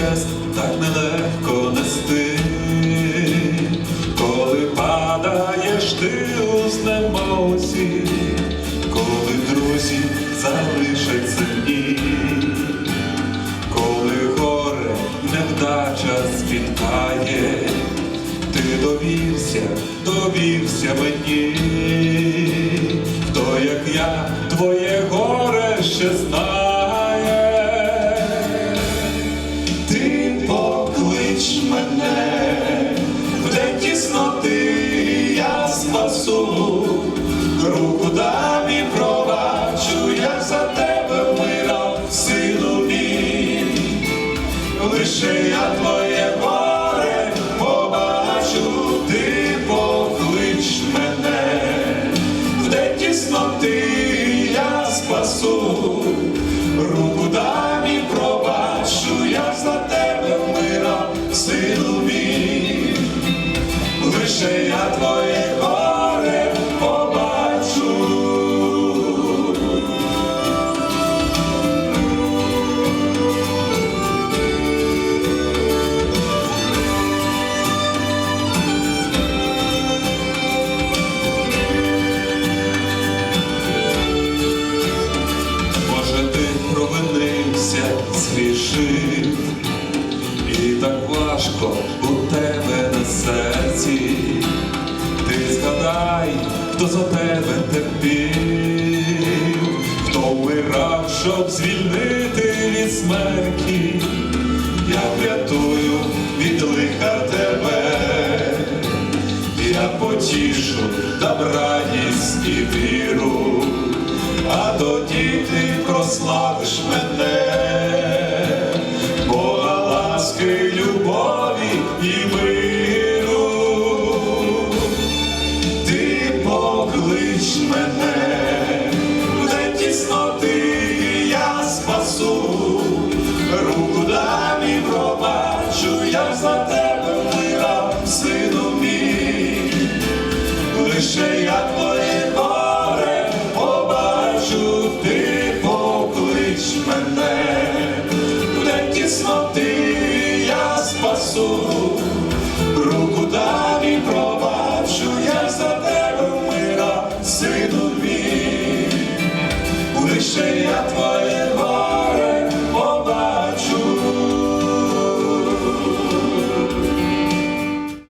хрест так нелегко нести, коли падаєш ти у знемозі, коли друзі залишать земні, коли горе невдача спіткає, ти довівся, довівся мені, хто як я твоє горе ще знає. Лише я твоє горе побачу, ти поклич мене, день тісноти я спасу, згрішив, і так важко у тебе на серці. Ти згадай, хто за тебе терпів, хто вмирав, щоб звільнити від смерті. Тоді ти прославиш мене, Бога любові і миру. Ти поклич мене, день тісноти я спасу, руку дам і пробачу, за тебе вмирав, сину мій. Лише я твоє спасу,